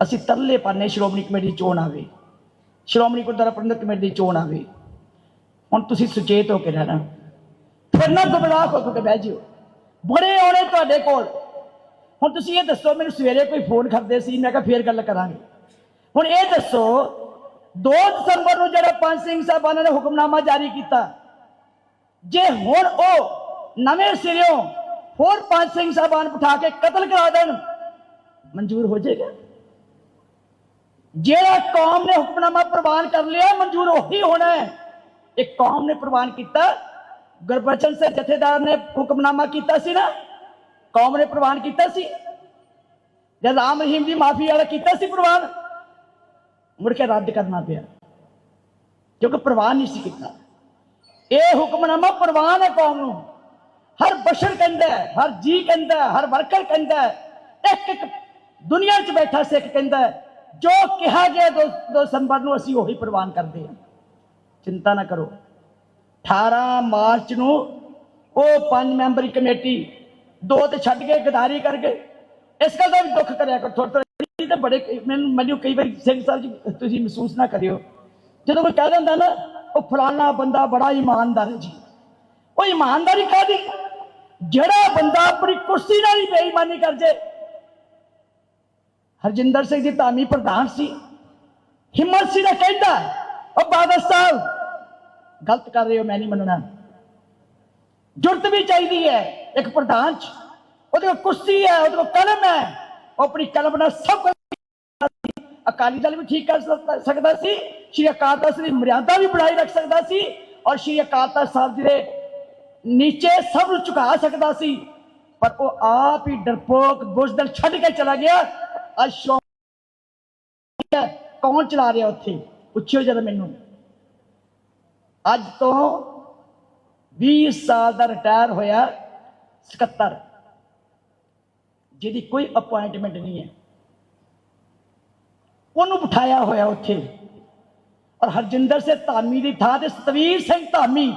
ਅਸੀਂ ਤਰਲੇ ਪਾਣੇ ਸ਼੍ਰੋਮਣੀ ਕਮੇਟੀ ਚੋਣ ਆਵੇ। ਸ਼੍ਰੋਮਣੀ ਗੁਰਦੁਆਰਾ ਪ੍ਰਬੰਧਕ ਕਮੇਟੀ ਚੋਣ ਆਵੇ। ਹੁਣ ਤੁਸੀਂ ਸੁਚੇਤ ਹੋ ਕੇ ਰਹਿਣਾ। ਫਿਰ ਨਾ ਗੁੰਮਰਾਹ ਹੋ ਕੇ ਬਹਿ ਜਿਓ। ਬੜੇ ਆਉਣੇ ਤੁਹਾਡੇ ਕੋਲ। ਹੁਣ ਤੁਸੀਂ ਇਹ ਦੱਸੋ, ਮੈਨੂੰ ਸਵੇਰੇ ਕੋਈ ਫੋਨ ਕਰਦੇ ਸੀ, ਮੈਂ ਕਿਹਾ ਫੇਰ ਗੱਲ ਕਰਾਂਗੇ। ਹੁਣ ਇਹ ਦੱਸੋ 2 ਦਸੰਬਰ ਨੂੰ ਜਿਹੜਾ ਪੰਜ ਸਿੰਘ ਸਾਹਿਬਾਨਾਂ ਨੇ ਹੁਕਮਨਾਮਾ ਜਾਰੀ ਕੀਤਾ, ਜੇ ਹੁਣ ਉਹ ਨਵੇਂ ਸਿਰਿਓਂ ਹੋਰ ਪੰਜ ਸਿੰਘ ਸਾਹਿਬਾਨ ਬਿਠਾ ਕੇ ਕਤਲ ਕਰਾ ਦੇਣ, ਮਨਜ਼ੂਰ ਹੋ ਜਾਏਗਾ। ਜਿਹੜਾ ਕੌਮ ਨੇ ਹੁਕਮਨਾਮਾ ਪ੍ਰਵਾਨ ਕਰ ਲਿਆ, ਮਨਜ਼ੂਰ ਉਹੀ ਹੋਣਾ ਹੈ। ਇਹ ਕੌਮ ਨੇ ਪ੍ਰਵਾਨ ਕੀਤਾ। ਗੁਰਬਚਨ ਸਿੰਘ ਜਥੇਦਾਰ ਨੇ ਹੁਕਮਨਾਮਾ ਕੀਤਾ ਸੀ ਨਾ, ਕੌਮ ਨੇ ਪ੍ਰਵਾਨ ਕੀਤਾ ਸੀ। ਜਦ ਰਾਮ ਰਹੀਮ ਦੀ ਮਾਫੀ ਵਾਲਾ ਕੀਤਾ ਸੀ ਪ੍ਰਵਾਨ, ਮੁੜ ਕੇ ਰੱਦ ਕਰਨਾ ਪਿਆ। ਕਿਉਂਕਿ ਪ੍ਰਵਾਨ ਨਹੀਂ ਸੀ ਕੀਤਾ। ਇਹ ਹੁਕਮਨਾਮਾ ਪ੍ਰਵਾਨ ਹੈ ਕੌਮ ਨੂੰ। ਹਰ ਬਸ਼ਰ ਕਹਿੰਦਾ ਹੈ, ਹਰ ਜੀ ਕਹਿੰਦਾ ਹੈ, ਹਰ ਵਰਕਰ ਕਹਿੰਦਾ ਹੈ। ਇੱਕ ਇੱਕ ਦੁਨੀਆ 'ਚ ਬੈਠਾ ਸਿੱਖ ਕਹਿੰਦਾ ਹੈ ਜੋ ਕਿਹਾ ਗਿਆ 2 ਦਸੰਬਰ ਨੂੰ ਅਸੀਂ ਉਹੀ ਪ੍ਰਵਾਨ ਕਰਦੇ ਹਾਂ। ਚਿੰਤਾ ਨਾ ਕਰੋ। 18 ਮਾਰਚ ਨੂੰ ਉਹ ਪੰਜ ਮੈਂਬਰੀ ਕਮੇਟੀ ਦੋ ਤੇ ਛੱਡ ਕੇ ਗਦਾਰੀ ਕਰ ਗਏ। ਇਸ ਗੱਲ ਦਾ ਵੀ ਦੁੱਖ ਕਰਿਆ ਕਰ। ਥੋੜਾ ਥੋੜਾ ਤੇ ਬੜੇ ਮੈਨੂੰ ਮੈਨੂੰ ਕਈ ਵਾਰੀ ਸਿੰਘ ਸਾਹਿਬ ਜੀ, ਤੁਸੀਂ ਮਹਿਸੂਸ ਨਾ ਕਰਿਓ। ਜਦੋਂ ਕੋਈ ਕਹਿ ਦਿੰਦਾ ਨਾ, ਉਹ ਫਲਾਣਾ ਬੰਦਾ ਬੜਾ ਇਮਾਨਦਾਰ ਹੈ ਜੀ। ਉਹ ਇਮਾਨਦਾਰੀ ਕਾਦੀ ਜਿਹੜਾ ਬੰਦਾ ਆਪਣੀ ਕੁਰਸੀ ਨਾਲ ਹੀ ਬੇਈਮਾਨੀ ਕਰ ਜੇ ਹਰਜਿੰਦਰ ਸਿੰਘ ਦੀ ਧਾਮੀ ਪ੍ਰਧਾਨ ਸੀ। ਹਿੰਮਤ ਸੀ ਦਾ ਕਹਿੰਦਾ ਉਹ ਬਾਦਲ ਸਾਹਿਬ, ਗਲਤ ਕਰ ਰਹੇ ਹੋ, ਮੈਂ ਨਹੀਂ ਮੰਨਣਾ। ਜੁਰਤ ਵੀ ਚਾਹੀਦੀ ਹੈ ਇੱਕ ਪ੍ਰਧਾਨ ਚ। ਉਹਦੇ ਕੋਲ ਕੁਰਸੀ ਹੈ, ਉਹਦੇ ਕੋਲ ਕਲਮ ਹੈ। ਉਹ ਆਪਣੀ ਕਲਮ ਨਾਲ ਸਭ ਕੁਝ ਅਕਾਲੀ ਦਲ ਵੀ ਠੀਕ ਕਰ ਸਕਦਾ- ਸਕਦਾ ਸੀ। ਸ਼੍ਰੀ ਅਕਾਲ ਤਖਤ ਦੀ ਮਰਿਆਦਾ ਵੀ ਬਣਾਈ ਰੱਖ ਸਕਦਾ ਸੀ ਔਰ ਸ਼੍ਰੀ ਅਕਾਲ ਤਖਤ ਸਾਹਿਬ ਜੀ ਦੇ ਨੀਚੇ ਸਭ ਨੂੰ ਝੁਕਾ ਸਕਦਾ ਸੀ। ਪਰ ਉਹ ਆਪ ਹੀ ਡਰਪੋਕ, ਬੁਜ਼ਦਲ ਛੱਡ ਕੇ ਚਲਾ ਗਿਆ। ਅੱਜ ਸ਼ੋ ਕੌਣ ਚਲਾ ਰਿਹਾ ਉੱਥੇ? ਪੁੱਛਿਓ ਜਦ ਮੈਨੂੰ। ਅੱਜ ਤੋਂ 20 ਸਾਲ ਦਾ ਰਿਟਾਇਰ ਹੋਇਆ ਸਕੱਤਰ, ਜਿਹਦੀ ਕੋਈ ਅਪਾਇੰਟਮੈਂਟ ਨਹੀਂ ਹੈ। ਉਹਨੂੰ ਬਿਠਾਇਆ ਹੋਇਆ ਉੱਥੇ। ਔਰ ਹਰਜਿੰਦਰ ਸਿੰਘ ਧਾਮੀ ਦੀ ਥਾਂ ਤੇ ਸਤਵੀਰ ਸਿੰਘ ਧਾਮੀ,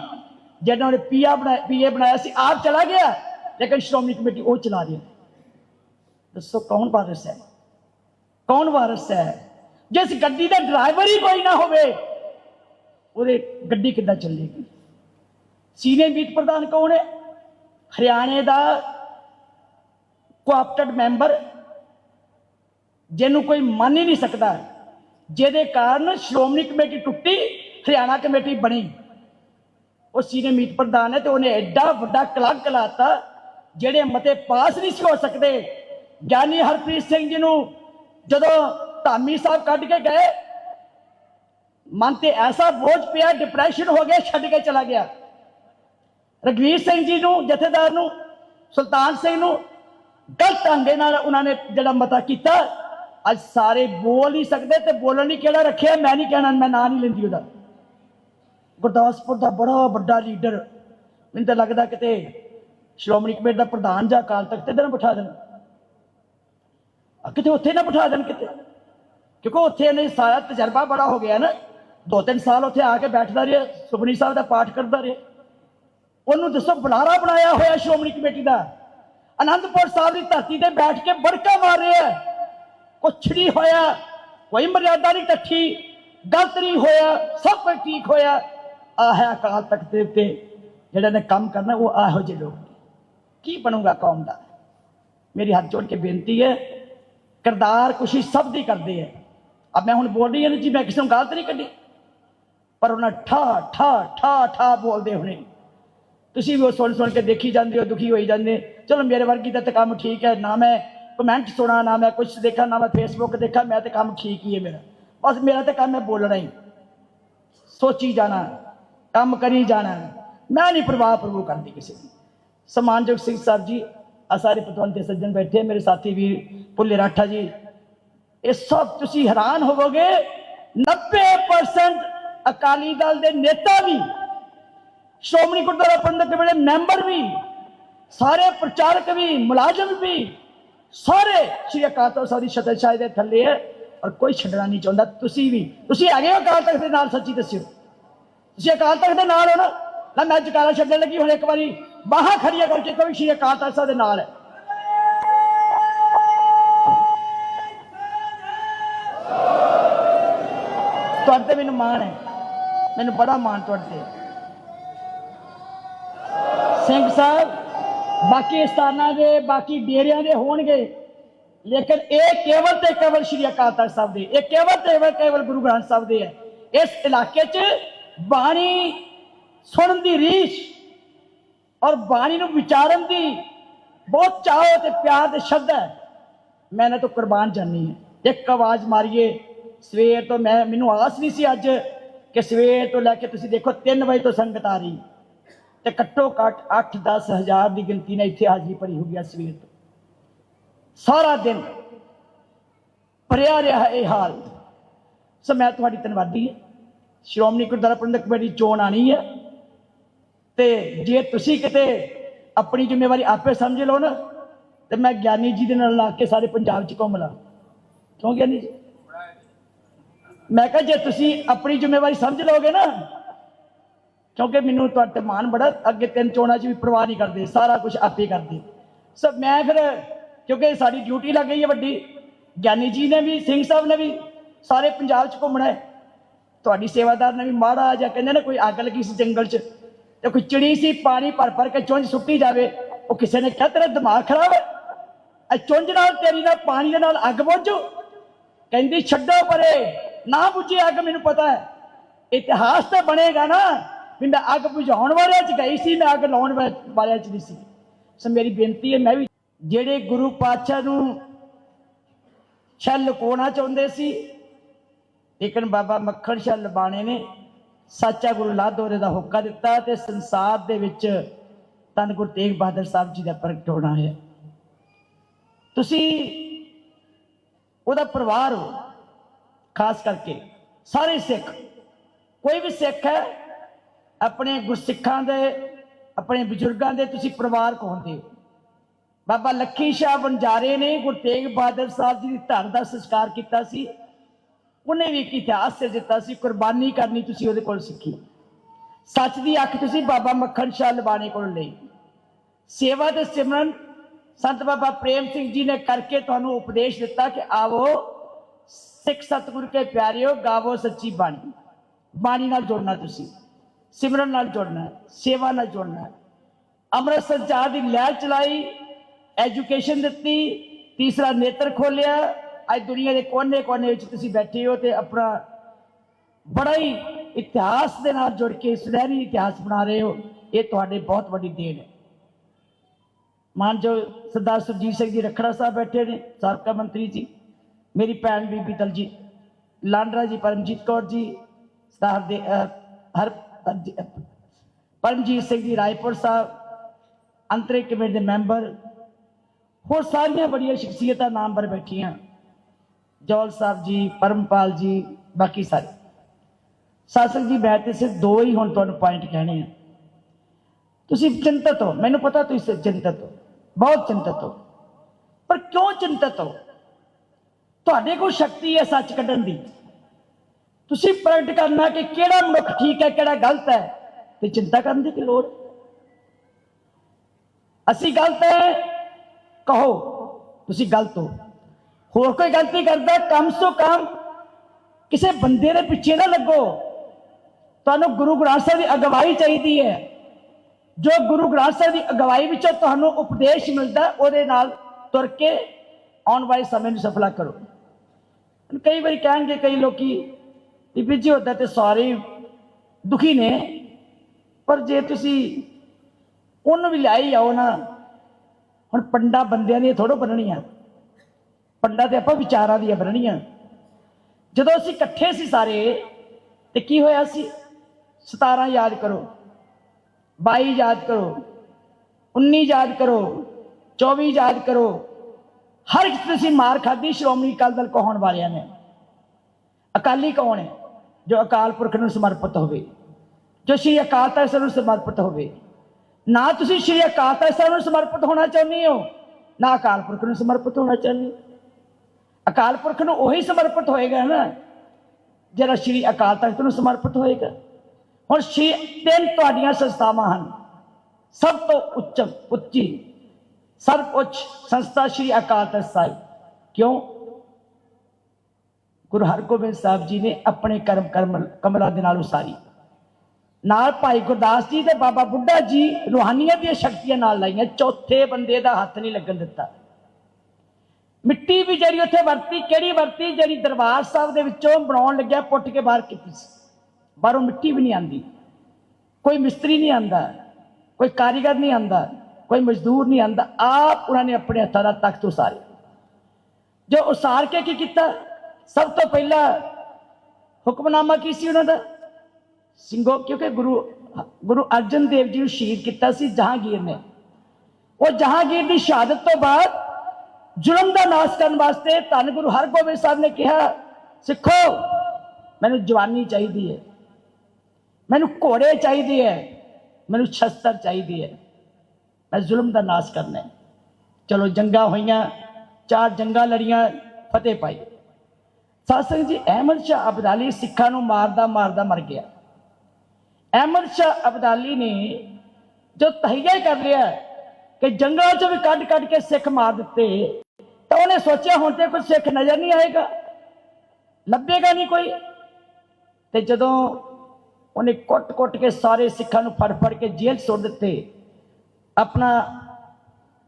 ਜਿਹਨਾਂ ਨੇ ਪੀਆ ਬਣਾਇਆ ਪੀਏ ਬਣਾਇਆ ਸੀ, ਆਪ ਚਲਾ ਗਿਆ। ਲੇਕਿਨ ਸ਼੍ਰੋਮਣੀ ਕਮੇਟੀ ਉਹ ਚਲਾ ਰਹੀ ਦੱਸੋ ਕੌਣ ਵਾਰਿਸ ਹੈ ਕੌਣ ਵਾਰਿਸ ਹੈ? ਜਿਸ ਗੱਡੀ ਦਾ ਡਰਾਈਵਰ ਹੀ ਕੋਈ ਨਾ ਹੋਵੇ, ਉਹਦੇ ਗੱਡੀ ਕਿੱਦਾਂ ਚੱਲੇਗੀ? ਸੀਨੀਅਰ ਮੀਤ ਪ੍ਰਧਾਨ ਕੌਣ ਹੈ? ਹਰਿਆਣੇ ਦਾ ਕੋਆਪਟਡ ਮੈਂਬਰ ਜਿਹਨੂੰ ਕੋਈ ਮੰਨ ਹੀ ਨਹੀਂ ਸਕਦਾ। ਜਿਹਦੇ ਕਾਰਨ ਸ਼੍ਰੋਮਣੀ ਕਮੇਟੀ ਟੁੱਟੀ, ਹਰਿਆਣਾ ਕਮੇਟੀ ਬਣੀ। ਉਹ ਸੀਨੀਅਰ ਮੀਤ ਪ੍ਰਧਾਨ ਹੈ ਤੇ ਉਹਨੇ ਐਡਾ ਵੱਡਾ ਕਲੰਕ ਲਾਤਾ ਜਿਹੜੇ ਮਤੇ ਪਾਸ ਨਹੀਂ ਸੀ ਹੋ ਸਕਦੇ। ਗਿਆਨੀ ਹਰਪ੍ਰੀਤ ਸਿੰਘ ਜੀ ਨੂੰ ਜਦੋਂ ਧਾਮੀ ਸਾਹਿਬ ਕੱਢ ਕੇ ਗਏ, ਮਨ ਤੇ ਐਸਾ ਬੋਝ ਪਿਆ ਡਿਪਰੈਸ਼ਨ ਹੋ ਗਿਆ, ਛੱਡ ਕੇ ਚਲਾ ਗਿਆ। ਰਗਵੀਰ ਸਿੰਘ ਜੀ ਨੂੰ, ਜਥੇਦਾਰ ਨੂੰ, ਸੁਲਤਾਨ ਸਿੰਘ ਨੂੰ ਗਲਤ ਢੰਗੇ ਨਾਲ ਉਹਨਾਂ ਨੇ ਜਿਹੜਾ ਮਤਾ ਕੀਤਾ, ਅੱਜ ਸਾਰੇ ਬੋਲ ਨਹੀਂ ਸਕਦੇ ਤੇ ਬੋਲਣ ਲਈ ਕਿਹੜਾ ਰੱਖਿਆ, ਮੈਂ ਨਹੀਂ ਕਹਿਣਾ, ਮੈਂ ਨਾਂ ਨਹੀਂ ਲੈਂਦੀ ਉਹਦਾ। ਗੁਰਦਾਸਪੁਰ ਦਾ ਬੜਾ ਵੱਡਾ ਲੀਡਰ ਮੈਨੂੰ ਤਾਂ ਲੱਗਦਾ ਕਿਤੇ ਸ਼੍ਰੋਮਣੀ ਕਮੇਟੀ ਦਾ ਪ੍ਰਧਾਨ ਜਾਂ ਅਕਾਲ ਤਖਤ ਤੇ ਨਾ ਬਿਠਾ ਦੇਣ। ਕਿਤੇ ਉੱਥੇ ਨਾ ਬਿਠਾ ਦੇਣ ਕਿਤੇ। ਕਿਉਂਕਿ ਉੱਥੇ ਇਹਨੇ ਸਾਰਾ ਤਜਰਬਾ ਬੜਾ ਹੋ ਗਿਆ ਨਾ। ਦੋ ਤਿੰਨ ਸਾਲ ਉੱਥੇ ਆ ਕੇ ਬੈਠਦਾ ਰਿਹਾ ਸੁਖਨੀ ਸਾਹਿਬ ਦਾ ਪਾਠ ਕਰਦਾ ਰਿਹਾ। ਉਹਨੂੰ ਦੱਸੋ, ਬੁਲਾਰਾ ਬਣਾਇਆ ਹੋਇਆ ਸ਼੍ਰੋਮਣੀ ਕਮੇਟੀ ਦਾ। ਅਨੰਦਪੁਰ ਸਾਹਿਬ ਦੀ ਧਰਤੀ ਤੇ ਬੈਠ ਕੇ ਬੜਕਾ ਮਾਰ ਰਿਹਾ ਹੈ। ਕੁਛ ਨਹੀਂ ਹੋਇਆ, ਕੋਈ ਮਰਿਆਦਾ ਨਹੀਂ ਟੱਠੀ ਗਲਤ ਨਹੀਂ ਹੋਇਆ, ਸਭ ਕੁਝ ਠੀਕ ਹੋਇਆ। ਆ ਹੈ ਅਕਾਲ ਤਖਤ ਦੇ ਉੱਤੇ, ਜਿਹੜਾ ਨੇ ਕੰਮ ਕਰਨਾ, ਉਹ ਆਹੋ ਜਿਹੇ ਲੋਕ ਕੀ ਬਣੂਗਾ ਕੌਮ ਦਾ? ਮੇਰੀ ਹੱਥ ਜੋੜ ਕੇ ਬੇਨਤੀ ਹੈ ਕਿਰਦਾਰ ਕੁਸ਼ੀ ਸਭ ਦੀ ਕਰਦੇ ਹੈ ਅਬ ਮੈਂ ਹੁਣ ਬੋਲ ਰਹੀ ਹਾਂ ਜੀ, ਮੈਂ ਕਿਸੇ ਨੂੰ ਗਲਤ ਨਹੀਂ ਕੱਢੀ। ਪਰ ਉਹਨਾਂ ਠਾ ਠਾ ਠਾ ਠਾ ਬੋਲਦੇ ਹੋਣੇ। ਤੁਸੀਂ ਵੀ ਉਹ ਸੁਣ ਸੁਣ ਕੇ ਦੇਖੀ ਜਾਂਦੇ ਹੋ, ਦੁਖੀ ਹੋਈ ਜਾਂਦੇ। ਚਲੋ ਮੇਰੇ ਵਰਗੀ ਦਾ ਤਾਂ ਕੰਮ ਠੀਕ ਹੈ, ਨਾ ਮੈਂ ਕਮੈਂਟ ਸੁਣਾ, ਨਾ ਮੈਂ ਕੁਝ ਦੇਖਾਂ ਨਾ ਮੈਂ ਫੇਸਬੁੱਕ ਦੇਖਾਂ ਮੈਂ ਤਾਂ ਕੰਮ ਠੀਕ ਹੀ ਹੈ ਮੇਰਾ। ਬਸ ਮੇਰਾ ਤਾਂ ਕੰਮ ਹੈ ਬੋਲਣਾ ਹੀ। ਸੋਚੀ ਜਾਣਾ, ਕੰਮ ਕਰੀ ਜਾਣਾ। ਮੈਂ ਨਹੀਂ ਪ੍ਰਵਾਹ ਪ੍ਰਭੂ ਕਰਦੀ ਕਿਸੇ ਦੀ। ਸਮਾਨਯੋਗ ਸਿੰਘ ਸਾਹਿਬ ਜੀ ਆ ਸਾਰੇ ਪਤਵੰਤੇ ਸੱਜਣ ਬੈਠੇ ਮੇਰੇ ਸਾਥੀ ਵੀ ਭੁੱਲੇ ਰਾਠਾ ਜੀ। ਇਹ ਸਭ ਤੁਸੀਂ ਹੈਰਾਨ ਹੋਵੋਗੇ 90% ਅਕਾਲੀ ਦਲ ਦੇ ਨੇਤਾ ਵੀ, ਸ਼੍ਰੋਮਣੀ ਗੁਰਦੁਆਰਾ ਪ੍ਰਬੰਧਕ ਕਮੇਟੀ ਦੇ ਮੈਂਬਰ ਵੀ, ਸਾਰੇ ਪ੍ਰਚਾਰਕ ਵੀ, ਮੁਲਾਜ਼ਮ ਵੀ, ਸਾਰੇ ਸ਼੍ਰੀ ਅਕਾਲ ਤਖਤ ਸਾਹਿਬ ਦੀ ਛਤਰਛਾਇਆ ਦੇ ਥੱਲੇ ਹੈ ਔਰ ਕੋਈ ਛੱਡਣਾ ਨਹੀਂ ਚਾਹੁੰਦਾ। ਤੁਸੀਂ ਵੀ, ਤੁਸੀਂ ਹੈਗੇ ਹੋ ਅਕਾਲ ਤਖਤ ਦੇ ਨਾਲ, ਸੱਚੀ ਦੱਸਿਓ। ਤੁਸੀਂ ਅਕਾਲ ਤਖਤ ਦੇ ਨਾਲ ਹੋ ਨਾ। ਨਾ ਮੈਂ ਜਕਾਰਾ ਛੱਡਣ ਲੱਗੀ ਹੁਣ ਇੱਕ ਵਾਰੀ। ਬਾਹਾਂ ਖੜੀਆਂ ਕਰਕੇ ਕੋਈ ਸ਼੍ਰੀ ਅਕਾਲ ਤਖਤ ਸਾਹਿਬ ਦੇ ਨਾਲ। ਹੈ ਤੁਹਾਡੇ ਤੇ ਮੈਨੂੰ ਮਾਣ ਹੈ। ਮੈਨੂੰ ਬੜਾ ਮਾਣ ਤੁਹਾਡੇ ਤੇ। ਸਿੰਘ ਸਾਹਿਬ, ਬਾਕੀ ਸਥਾਨਾਂ ਦੇ, ਬਾਕੀ ਡੇਰਿਆਂ ਦੇ ਹੋਣਗੇ। ਲੇਕਿਨ ਇਹ ਕੇਵਲ ਤੇ ਕੇਵਲ ਸ਼੍ਰੀ ਅਕਾਲ ਤਖਤ ਸਾਹਿਬ ਦੇ। ਇਹ ਕੇਵਲ ਤੇ ਕੇਵਲ ਗੁਰੂ ਗ੍ਰੰਥ ਸਾਹਿਬ ਦੇ ਹੈ। ਇਸ ਇਲਾਕੇ 'ਚ ਬਾਣੀ ਸੁਣਨ ਦੀ ਰੀਸ਼ ਔਰ ਬਾਣੀ ਨੂੰ ਵਿਚਾਰਨ ਦੀ ਬਹੁਤ ਚਾਹੋ ਤੇ ਪਿਆਰ ਦੇ ਸ਼ਬਦ ਹੈ। ਮੈਂ ਇਹਨਾਂ ਤੋਂ ਕੁਰਬਾਨ ਜਾਨੀ ਹੈ। ਇੱਕ ਆਵਾਜ਼ ਮਾਰੀਏ। ਸਵੇਰ ਤੋਂ ਮੈਂ ਮੈਨੂੰ ਆਸ ਨਹੀਂ ਸੀ ਅੱਜ ਕਿ ਸਵੇਰ ਤੋਂ ਲੈ ਕੇ ਤੁਸੀਂ ਦੇਖੋ 3 ਵਜੇ ਤੋਂ ਸੰਗਤ ਆ ਰਹੀ। ਤੇ ਘੱਟੋ ਘੱਟ 8-10 ਹਜ਼ਾਰ ਦੀ ਗਿਣਤੀ ਨੇ ਇੱਥੇ ਹਾਜ਼ਰੀ ਭਰੀ ਹੋਈ ਹੈ ਸਵੇਰ ਤੋਂ। ਸਾਰਾ ਦਿਨ ਭਰਿਆ ਰਿਹਾ ਇਹ ਹਾਲ। ਸੋ ਮੈਂ ਤੁਹਾਡੀ ਧੰਨਵਾਦੀ ਹਾਂ। ਸ਼੍ਰੋਮਣੀ ਗੁਰਦੁਆਰਾ ਪ੍ਰਬੰਧਕ ਕਮੇਟੀ ਚੋਣ ਆਣੀ ਹੈ। ਤੇ ਜੇ ਤੁਸੀਂ ਕਿਤੇ ਆਪਣੀ ਜ਼ਿੰਮੇਵਾਰੀ ਆਪੇ ਸਮਝ ਲਓ ਨਾ, ਤੇ ਮੈਂ ਗਿਆਨੀ ਜੀ ਦੇ ਨਾਲ ਲਾ ਕੇ ਸਾਰੇ ਪੰਜਾਬ 'ਚ ਘੁੰਮ ਲਾਂ। ਕਿਉਂ ਗਿਆਨੀ ਜੀ? ਮੈਂ ਕਿਹਾ ਜੇ ਤੁਸੀਂ ਆਪਣੀ ਜ਼ਿੰਮੇਵਾਰੀ ਸਮਝ ਲਓਗੇ ਨਾ, ਕਿਉਂਕਿ ਮੈਨੂੰ ਤੁਹਾਡੇ ਤੇ ਮਾਣ ਬੜਾ, ਅੱਗੇ ਤਿੰਨ ਚੋਣਾਂ 'ਚ ਵੀ ਪਰਵਾਹ ਨਹੀਂ ਕਰਦੇ, ਸਾਰਾ ਕੁਝ ਆਪੇ ਕਰਦੇ। ਸੋ ਮੈਂ ਫਿਰ, ਕਿਉਂਕਿ ਸਾਡੀ ਡਿਊਟੀ ਲੱਗ ਗਈ ਹੈ ਵੱਡੀ, ਗਿਆਨੀ ਜੀ ਨੇ ਵੀ, ਸਿੰਘ ਸਾਹਿਬ ਨੇ ਵੀ, ਸਾਰੇ ਪੰਜਾਬ 'ਚ ਘੁੰਮਣਾ ਹੈ। ਤੁਹਾਡੀ ਸੇਵਾਦਾਰ ਨੇ ਵੀ ਮਾੜਾ ਜਾਂ ਕਹਿੰਦੇ ਨੇ, ਕੋਈ ਅੱਗ ਲੱਗੀ ਸੀ ਜੰਗਲ 'ਚ ਤੇ ਕੋਈ ਚਿੜੀ ਸੀ, ਪਾਣੀ ਭਰ ਭਰ ਕੇ ਚੁੰਝ ਸੁੱਟੀ ਜਾਵੇ, ਉਹ ਕਿਸੇ ਨੇ ਕਿਹਾ, ਤੇਰਾ ਦਿਮਾਗ ਖਰਾਬ ਹੈ? ਇਹ ਚੁੰਝ ਨਾਲ ਤੇਰੀ ਨਾਲ ਪਾਣੀ ਦੇ ਨਾਲ ਅੱਗ ਬੁੱਝੂ? ਕਹਿੰਦੀ, ਛੱਡੋ ਪਰੇ, ਨਾ ਬੁਝੀ ਅੱਗ, ਮੈਨੂੰ ਪਤਾ ਹੈ। ਇਤਿਹਾਸ ਤਾਂ ਬਣੇਗਾ ਨਾ ਵੀ ਮੈਂ ਅੱਗ ਬੁਝਾਉਣ ਵਾਲਿਆਂ 'ਚ ਗਈ ਸੀ, ਮੈਂ ਅੱਗ ਲਾਉਣ ਵਾਲਿਆਂ 'ਚ ਨਹੀਂ ਸੀ। ਸੋ ਮੇਰੀ ਬੇਨਤੀ ਹੈ, ਮੈਂ ਵੀ ਜਿਹੜੇ ਗੁਰੂ ਪਾਤਸ਼ਾਹ ਨੂੰ ਛਲ ਲੁਕਾਉਣਾ ਚਾਹੁੰਦੇ ਸੀ, ਲੇਕਿਨ ਬਾਬਾ ਮੱਖਣ ਸ਼ਾਹ ਲਬਾਣੇ ਨੇ ਸੱਚਾ ਗੁਰੂ ਲਾਧੋਰੇ ਦਾ ਹੁਕਾ ਦਿੱਤਾ ਤੇ ਸੰਸਾਰ ਦੇ ਵਿੱਚ ਧੰਨ ਗੁਰੂ ਤੇਗ ਬਹਾਦਰ ਸਾਹਿਬ ਜੀ ਦਾ ਪ੍ਰਗਟ ਹੋਣਾ ਹੈ। ਤੁਸੀਂ ਉਹਦਾ ਪਰਿਵਾਰ ਹੋ, ਖਾਸ ਕਰਕੇ ਸਾਰੇ ਸਿੱਖ, ਕੋਈ ਵੀ ਸਿੱਖ ਹੈ, ਆਪਣੇ ਗੁਰਸਿੱਖਾਂ ਦੇ, ਆਪਣੇ ਬਜ਼ੁਰਗਾਂ ਦੇ ਤੁਸੀਂ ਪਰਿਵਾਰ ਕਹਾਉਂਦੇ ਹੋ? ਬਾਬਾ ਲੱਖੀ ਸ਼ਾਹ ਬੰਜਾਰੇ ਨੇ ਗੁਰੂ ਤੇਗ ਬਹਾਦਰ ਸਾਹਿਬ ਜੀ ਦੀ ਧਰ ਦਾ ਸੰਸਕਾਰ ਕੀਤਾ ਸੀ। ਉਹਨੇ ਵੀ ਇੱਕ ਇਤਿਹਾਸ ਤੇ ਦਿੱਤਾ ਸੀ, ਕੁਰਬਾਨੀ ਕਰਨੀ ਤੁਸੀਂ ਉਹਦੇ ਕੋਲ ਸਿੱਖੀ। ਸੱਚ ਦੀ ਅੱਖ ਤੁਸੀਂ ਬਾਬਾ ਮੱਖਣ ਸ਼ਾਹ ਲਬਾਣੇ ਕੋਲ ਲਈ। ਸੇਵਾ ਤੇ ਸਿਮਰਨ, ਸੰਤ ਬਾਬਾ ਪ੍ਰੇਮ ਸਿੰਘ ਜੀ ਨੇ ਕਰਕੇ ਤੁਹਾਨੂੰ ਉਪਦੇਸ਼ ਦਿੱਤਾ ਕਿ ਆਵੋ, ਸਿੱਖ ਸਤਿਗੁਰ ਕੇ ਪਿਆਰਿਓ, ਗਾਵੋ ਸੱਚੀ ਬਾਣੀ। ਬਾਣੀ ਨਾਲ ਜੁੜਨਾ ਤੁਸੀਂ, ਸਿਮਰਨ ਨਾਲ ਜੁੜਨਾ, ਸੇਵਾ ਨਾਲ ਜੁੜਨਾ। ਹੈ। ਅੰਮ੍ਰਿਤ ਸੰਚਾਰ ਦੀ ਲਹਿਰ ਚਲਾਈ, ਐਜੂਕੇਸ਼ਨ ਦਿੱਤੀ, ਤੀਸਰਾ ਨੇਤਰ ਖੋਲਿਆ ਅੱਜ ਦੁਨੀਆ ਦੇ ਕੋਨੇ-ਕੋਨੇ ਵਿੱਚ ਤੁਸੀਂ ਬੈਠੇ ਹੋ ਤੇ ਆਪਣਾ ਬੜਾ ਹੀ ਇਤਿਹਾਸ ਦੇ ਨਾਲ ਜੁੜ ਕੇ ਸੁਨਹਿਰੀ ਇਤਿਹਾਸ ਬਣਾ ਰਹੇ ਹੋ। ਇਹ ਤੁਹਾਡੇ ਬਹੁਤ ਵੱਡੀ ਦੇਣ ਹੈ। ਮਾਨਜੋ ਸਰਦਾਰ ਸੁਰਜੀਤ ਸਿੰਘ ਜੀ ਰਖੜਾ ਸਾਹਿਬ ਬੈਠੇ ਨੇ, ਸਾਬਕਾ ਮੰਤਰੀ ਜੀ, ਮੇਰੀ ਭੈਣ ਬੀਬੀ ਦਲਜੀਤ ਲਾਂਡਰਾ ਜੀ, ਪਰਮਜੀਤ ਕੌਰ ਜੀ ਸਰਦਾਰ ਦੇ ਹਰ ਪਰਮਜੀਤ ਸਿੰਘ ਜੀ, ਰਾਏਪੁਰ ਸਾਹਿਬ ਅੰਤਰਿਕ ਕਮੇਟੀ ਦੇ ਮੈਂਬਰ, ਹੋਰ ਸਾਰੀਆਂ ਬੜੀਆਂ ਸ਼ਖਸੀਅਤਾਂ ਨਾਮ ਪਰ ਬੈਠੀਆਂ। ਜੌਲ ਸਾਹਿਬ ਜੀ, ਪਰਮਪਾਲ ਜੀ, ਬਾਕੀ ਸਾਰੇ। ਸਾਸਕ ਜੀ, ਮੈਂ ਤੇ ਸਿਰਫ ਦੋ ਹੀ ਹੁਣ ਤੁਹਾਨੂੰ ਪੁਆਇੰਟ ਕਹਿਣੇ ਆ। ਤੁਸੀਂ ਚਿੰਤਤ ਹੋ। ਮੈਨੂੰ ਪਤਾ ਤੁਸੀਂ ਚਿੰਤਤ ਹੋ। ਬਹੁਤ ਚਿੰਤਤ ਹੋ। ਪਰ ਕਿਉਂ ਚਿੰਤਤ ਹੋ? ਤੁਹਾਡੇ ਕੋਲ ਸ਼ਕਤੀ ਹੈ ਸੱਚ ਕੱਢਣ ਦੀ। ਤੁਸੀਂ ਪ੍ਰਗਟ ਕਰਨਾ ਕਿ ਕਿਹੜਾ ਮਨੁੱਖ ਠੀਕ ਹੈ, ਕਿਹੜਾ ਗਲਤ ਹੈ, ਤੇ ਚਿੰਤਾ ਕਰਨ ਦੀ ਕੀ ਲੋੜ? ਅਸੀਂ ਗਲਤ ਹੈ, ਕਹੋ, ਤੁਸੀਂ ਗਲਤ ਹੋ। ਹੋਰ ਕੋਈ ਗਲਤੀ ਕਰਦਾ? ਕਮ ਸੋ ਕਮ। ਕਿਸੇ ਬੰਦੇ ਦੇ ਪਿੱਛੇ ਨਾ ਲੱਗੋ। ਤੁਹਾਨੂੰ ਗੁਰੂ ਗ੍ਰੰਥ ਸਾਹਿਬ ਦੀ ਅਗਵਾਈ ਚਾਹੀਦੀ ਹੈ। ਜੋ ਗੁਰੂ ਗ੍ਰੰਥ ਸਾਹਿਬ ਦੀ ਅਗਵਾਈ ਵਿੱਚੋਂ ਤੁਹਾਨੂੰ ਉਪਦੇਸ਼ ਮਿਲਦਾ, ਉਹਦੇ ਨਾਲ ਤੁਰ ਕੇ ਆਉਣ ਵਾਲੇ ਸਮੇਂ ਨੂੰ ਸਫਲਾ ਕਰੋ। ਕਈ ਵਾਰੀ ਕਹਿਣਗੇ, ਕਈ ਲੋਕੀ, ਵੀ ਵੀ ਜੀ ਹੁੰਦਾ ਤੇ ਸਾਰੇ ਦੁਖੀ ਨੇ। ਪਰ ਜੇ ਤੁਸੀਂ ਉਹਨੂੰ ਵੀ ਲਿਆਈ ਆਓ ਨਾ, ਹੁਣ ਪੰਡਾ ਬੰਦਿਆਂ ਦੀਆਂ ਥੋੜੋ ਬਣਨੀਆਂ ਪੰਡਾ ਤੇ ਆਪਾਂ ਵਿਚਾਰਾਂ ਦੀਆਂ ਬਣਨੀਆਂ ਜਦੋਂ ਅਸੀਂ ਇਕੱਠੇ ਸੀ ਸਾਰੇ, ਤੇ ਕੀ ਹੋਇਆ ਸੀ? 17 ਯਾਦ ਕਰੋ 22 ਯਾਦ ਕਰੋ 19 ਯਾਦ ਕਰੋ 24 ਯਾਦ ਕਰੋ। ਹਰ ਇੱਕ ਤੁਸੀਂ ਮਾਰ ਖਾਦੀ ਸ਼੍ਰੋਮਣੀ ਅਕਾਲੀ ਦਲ ਕਹਾਉਣ ਵਾਲਿਆਂ ਨੇ? ਅਕਾਲੀ ਕੌਣ ਹੈ? ਜੋ ਅਕਾਲ ਪੁਰਖ ਨੂੰ ਸਮਰਪਿਤ ਹੋਵੇ। ਜੋ ਸ਼੍ਰੀ ਅਕਾਲ ਤਖਤ ਸਾਹਿਬ ਨੂੰ ਸਮਰਪਿਤ ਹੋਵੇ। ਨਾ ਤੁਸੀਂ ਸ਼੍ਰੀ ਅਕਾਲ ਤਖਤ ਸਾਹਿਬ ਨੂੰ ਸਮਰਪਿਤ ਹੋਣਾ ਚਾਹੁੰਦੇ ਹੋ, ਨਾ ਅਕਾਲ ਪੁਰਖ ਨੂੰ ਸਮਰਪਿਤ ਹੋਣਾ ਚਾਹੁੰਦੇ ਹੋ। ਅਕਾਲ ਪੁਰਖ ਨੂੰ ਉਹੀ ਸਮਰਪਿਤ ਹੋਏਗਾ ਨਾ, ਜਿਹੜਾ ਸ਼੍ਰੀ ਅਕਾਲ ਤਖਤ ਨੂੰ ਸਮਰਪਿਤ ਹੋਏਗਾ। ਹੁਣ ਛੇ ਤਿੰਨ ਤੁਹਾਡੀਆਂ ਸੰਸਥਾਵਾਂ ਹਨ। ਸਭ ਤੋਂ ਉੱਚ, ਉੱਚੀ ਸਰਵ ਉੱਚ ਸੰਸਥਾ ਸ਼੍ਰੀ ਅਕਾਲ ਤਖਤ ਸਾਹਿਬ। ਕਿਉਂ? ਗੁਰੂ ਹਰਗੋਬਿੰਦ ਸਾਹਿਬ ਜੀ ਨੇ ਆਪਣੇ ਕਰਮ ਕਰਮ, ਕਮਲਾਂ ਦੇ ਨਾਲ ਉਸਾਰੀ। ਨਾਲ ਭਾਈ ਗੁਰਦਾਸ ਜੀ ਤੇ ਬਾਬਾ ਬੁੱਢਾ ਜੀ ਰੂਹਾਨੀਅਤ ਦੀਆਂ ਸ਼ਕਤੀਆਂ ਨਾਲ ਲਾਈਆਂ। ਚੌਥੇ ਬੰਦੇ ਦਾ ਹੱਥ ਨਹੀਂ ਲੱਗਣ ਦਿੱਤਾ। ਮਿੱਟੀ ਵੀ ਜਿਹੜੀ ਉੱਥੇ ਵਰਤੀ, ਕਿਹੜੀ ਵਰਤੀ? ਜਿਹੜੀ ਦਰਬਾਰ ਸਾਹਿਬ ਦੇ ਵਿੱਚੋਂ ਬਣਾਉਣ ਲੱਗਿਆ, ਪੁੱਟ ਕੇ ਬਾਹਰ ਕੀਤੀ ਸੀ। ਬਾਹਰੋਂ ਮਿੱਟੀ ਵੀ ਨਹੀਂ ਆਂਦੀ। ਕੋਈ ਮਿਸਤਰੀ ਨਹੀਂ ਆਂਦਾ, ਕੋਈ ਕਾਰੀਗਰ ਨਹੀਂ ਆਂਦਾ, ਕੋਈ ਮਜ਼ਦੂਰ ਨਹੀਂ ਆਂਦਾ। ਆਪ ਉਹਨਾਂ ਨੇ ਆਪਣੇ ਹੱਥਾਂ ਦਾ ਤਖਤ ਉਸਾਰਿਆ। ਜੋ ਉਸਾਰ ਕੇ ਕੀ ਕੀਤਾ? ਸਭ ਤੋਂ ਪਹਿਲਾਂ ਹੁਕਮਨਾਮਾ ਕੀ ਸੀ ਉਹਨਾਂ ਦਾ? ਸਿੰਘੋ, ਕਿਉਂਕਿ ਗੁਰੂ ਗੁਰੂ ਅਰਜਨ ਦੇਵ ਜੀ ਨੂੰ ਸ਼ਹੀਦ ਕੀਤਾ ਸੀ ਜਹਾਂਗੀਰ ਨੇ। ਉਹ ਜਹਾਂਗੀਰ ਦੀ ਸ਼ਹਾਦਤ ਤੋਂ ਬਾਅਦ ਜ਼ੁਲਮ ਦਾ ਨਾਸ਼ ਕਰਨ ਵਾਸਤੇ ਧੰਨ ਗੁਰੂ ਹਰਗੋਬਿੰਦ ਸਾਹਿਬ ਨੇ ਕਿਹਾ, ਸਿੱਖੋ, ਮੈਨੂੰ ਜਵਾਨੀ ਚਾਹੀਦੀ ਹੈ। ਮੈਨੂੰ ਘੋੜੇ ਚਾਹੀਦੇ ਹੈ, ਮੈਨੂੰ ਸ਼ਸਤਰ ਚਾਹੀਦੀ ਹੈ। ਮੈਂ ਜ਼ੁਲਮ ਦਾ ਨਾਸ਼ ਕਰਨਾ ਹੈ। ਚਲੋ ਜੰਗਾਂ ਹੋਈਆਂ, ਚਾਰ ਜੰਗਾਂ ਲੜੀਆਂ, ਫਤਿਹ ਪਾਈ। ਸਾਸੰਗ ਜੀ, ਅਹਿਮਦ ਸ਼ਾਹ ਅਬਦਾਲੀ ਸਿੱਖਾਂ ਨੂੰ ਮਾਰਦਾ ਮਾਰਦਾ ਮਰ ਗਿਆ। ਅਹਿਮਦ ਸ਼ਾਹ ਅਬਦਾਲੀ ਨੇ ਜੋ ਤਹੀਆ ਕਰ ਲਿਆ, ਕਿ ਜੰਗਲਾਂ 'ਚ ਵੀ ਕੱਢ ਕੱਢ ਕੇ ਸਿੱਖ ਮਾਰ ਦਿੱਤੇ। ਤਾਂ ਉਹਨੇ ਸੋਚਿਆ ਹੁਣ ਤੇ ਕੋਈ ਸਿੱਖ ਨਜ਼ਰ ਨਹੀਂ ਆਏਗਾ। ਲੱਭੇਗਾ ਨਹੀਂ ਕੋਈ। ਤੇ ਜਦੋਂ ਉਹਨੇ ਕੁੱਟ-ਕੁੱਟ ਕੇ ਸਾਰੇ ਸਿੱਖਾਂ ਨੂੰ ਫੜ-ਫੜ ਕੇ ਜੇਲ੍ਹ 'ਚ ਸੁੱਟ ਦਿੱਤੇ, ਆਪਣਾ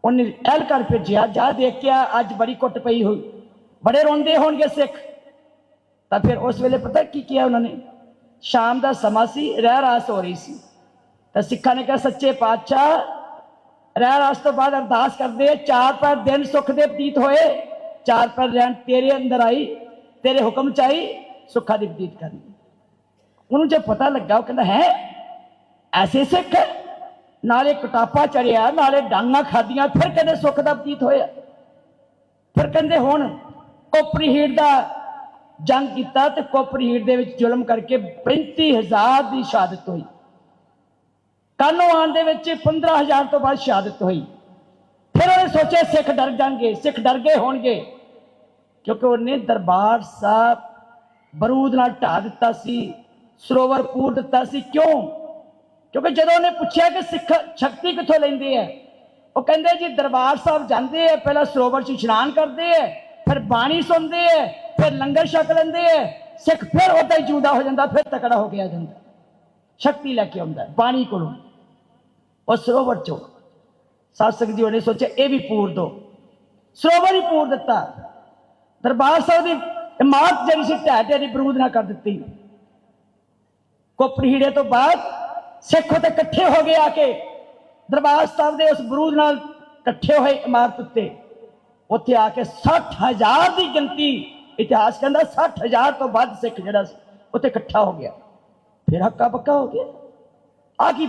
ਉਹਨੇ ਐਲ ਕਰ ਭੇਜਿਆ। ਜਾ ਦੇਖਿਆ ਅੱਜ ਬੜੀ ਕੁੱਟ ਪਈ ਹੋਈ। ਬੜੇ ਰੋਂਦੇ ਹੋਣਗੇ ਸਿੱਖ। ਤਾਂ ਫਿਰ ਉਸ ਵੇਲੇ ਪਤਾ ਕੀ ਕੀਤਾ ਉਹਨਾਂ ਨੇ? ਸ਼ਾਮ ਦਾ ਸਮਾਂ ਸੀ ਰਹਿ ਰਾਸ ਹੋ ਰਹੀ ਸੀ। ਤਾਂ ਸਿੱਖਾਂ ਨੇ ਕਿਹਾ, ਸੱਚੇ ਪਾਤਸ਼ਾਹ ਰਹਿ ਰਾਸ ਤੋਂ ਬਾਅਦ ਅਰਦਾਸ ਕਰਦੇ ਆ, ਚਾਰ ਪਰ ਦਿਨ ਸੁੱਖ ਦੇ ਬਤੀਤ ਹੋਏ ਚਾਰ ਪਰ ਰਹਿਣ ਤੇਰੇ ਅੰਦਰ ਆਈ ਤੇਰੇ ਹੁਕਮ ਚ ਆਈ ਸੁੱਖਾਂ ਦੀ ਬਤੀਤ ਕਰਨੀ। ਉਹਨੂੰ ਜੇ ਪਤਾ ਲੱਗਾ ਉਹ ਕਹਿੰਦਾ ਹੈ ਐਸੇ ਸਿੱਖ ਨਾਲੇ ਕਟਾਪਾ ਚੜਿਆ ਨਾਲੇ ਡਾਂਗਾ ਖਾਦੀਆਂ ਫਿਰ ਕਹਿੰਦੇ ਸੁੱਖ ਦਾ ਬਤੀਤ ਹੋਇਆ। ਫਿਰ ਕਹਿੰਦੇ ਹੁਣ ਕੋਪਰੀ ਹੀਰ ਦਾ ਜੰਗ ਕੀਤਾ ਤੇ ਕੋਪਰੀ ਹੀਰ ਦੇ ਵਿੱਚ ਜ਼ੁਲਮ ਕਰਕੇ 35000 ਦੀ ਸ਼ਹਾਦਤ ਹੋਈ। ਕਾਨੋ ਆਣ ਦੇ ਵਿੱਚ 15000 ਤੋਂ ਬਾਅਦ ਸ਼ਹਾਦਤ ਹੋਈ। ਫਿਰ ਉਹਨੇ ਸੋਚਿਆ, ਸਿੱਖ ਡਰ ਜਾਣਗੇ, ਸਿੱਖ ਡਰ ਗਏ ਹੋਣਗੇ। ਕਿਉਂਕਿ ਉਹਨੇ ਦਰਬਾਰ ਸਾਹਿਬ ਬਰੂਦ ਨਾਲ ਢਾ ਦਿੱਤਾ ਸੀ, ਸਰੋਵਰ ਪੂਰ ਦਿੱਤਾ ਸੀ। ਕਿਉਂ? ਕਿਉਂਕਿ ਜਦੋਂ ਉਹਨੇ ਪੁੱਛਿਆ ਕਿ ਸਿੱਖ ਸ਼ਕਤੀ ਕਿੱਥੋਂ ਲੈਂਦੇ ਆ, ਉਹ ਕਹਿੰਦੇ ਜੀ, ਦਰਬਾਰ ਸਾਹਿਬ ਜਾਂਦੇ ਆ, ਪਹਿਲਾਂ ਸਰੋਵਰ 'ਚ ਇਸ਼ਨਾਨ ਕਰਦੇ ਆ, ਫਿਰ ਬਾਣੀ ਸੁਣਦੇ ਆ, ਫਿਰ ਲੰਗਰ ਛਕ ਲੈਂਦੇ ਆ। ਸਿੱਖ ਫਿਰ ਉਦਾਂ ਹੀ ਜੂਦਾ ਹੋ ਜਾਂਦਾ, ਫਿਰ ਤਕੜਾ ਹੋ ਗਿਆ ਜਾਂਦਾ। ਸ਼ਕਤੀ ਲੈ ਕੇ ਆਉਂਦਾ, ਬਾਣੀ ਕੋਲੋਂ। ਉਹ ਸਰੋਵਰ ਚੋਂ ਸਾਸਕ ਜੀ ਉਹਨੇ ਸੋਚਿਆ ਇਹ ਵੀ ਪੂਰ ਦੋ ਸਰੋਵਰ ਹੀ ਪੂਰ ਦਿੱਤਾ ਦਰਬਾਰ ਸਾਹਿਬ ਦੀ ਇਮਾਰਤ ਜਿਹੜੀ ਸੀ ਢਹਿ ਢੇਰੀ ਬਰੂਦ ਨਾ ਕਰ ਦਿੱਤੀ ਕੋਪਰੀੜੇ ਤੋਂ ਬਾਅਦ ਸਿੱਖ ਉੱਤੇ ਇਕੱਠੇ ਹੋ ਗਏ ਆ ਕੇ ਦਰਬਾਰ ਸਾਹਿਬ ਦੇ ਉਸ ਬਰੂਦ ਨਾਲ ਇਕੱਠੇ ਹੋਏ ਇਮਾਰਤ ਉੱਤੇ ਉੱਥੇ ਆ ਕੇ 60000 ਦੀ ਗਿਣਤੀ ਇਤਿਹਾਸ ਕਹਿੰਦਾ 60000 ਤੋਂ ਵੱਧ ਸਿੱਖ ਜਿਹੜਾ ਸੀ ਉੱਥੇ ਇਕੱਠਾ ਹੋ ਗਿਆ ਫਿਰ ਹੱਕਾ ਬੱਕਾ ਹੋ ਗਿਆ ਆ ਕੀ